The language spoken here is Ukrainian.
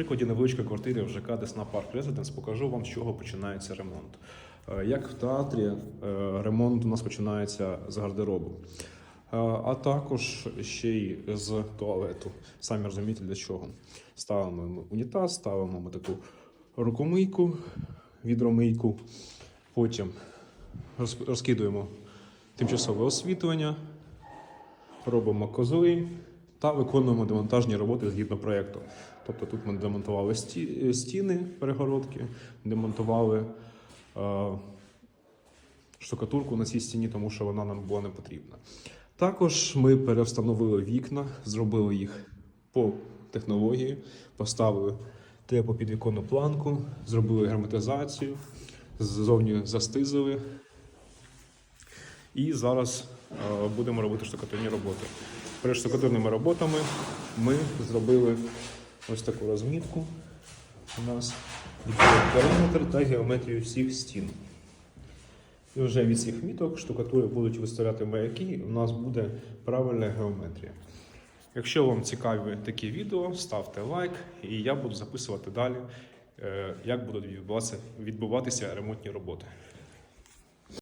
прикладі невеличкої квартири в ЖК Десна Парк Резиденс покажу вам, з чого починається ремонт. Е, Як в театрі, е, ремонт у нас починається з гардеробу, Е, а також ще й з туалету. Самі розумієте для чого. Ставимо ми унітаз, ставимо ми таку рукомийку, відромийку, потім розкидуємо тимчасове освітлення, робимо козли та виконуємо демонтажні роботи згідно проєкту. Тобто тут ми демонтували сті- стіни, перегородки, демонтували е, штукатурку на цій стіні, тому що вона нам була не потрібна. Також ми перевстановили вікна, зробили їх по технології, поставили теплопідвіконну планку, зробили герметизацію, ззовні застизили. І зараз е, будемо робити штукатурні роботи. Перед штукатурними роботами ми зробили ось таку розмітку. У нас периметр та геометрію всіх стін. І вже від цих міток штукатури будуть виставляти маяки, і у нас буде правильна геометрія. Якщо вам цікаві такі відео, ставте лайк, і я буду записувати далі, е, як будуть відбуватися ремонтні роботи.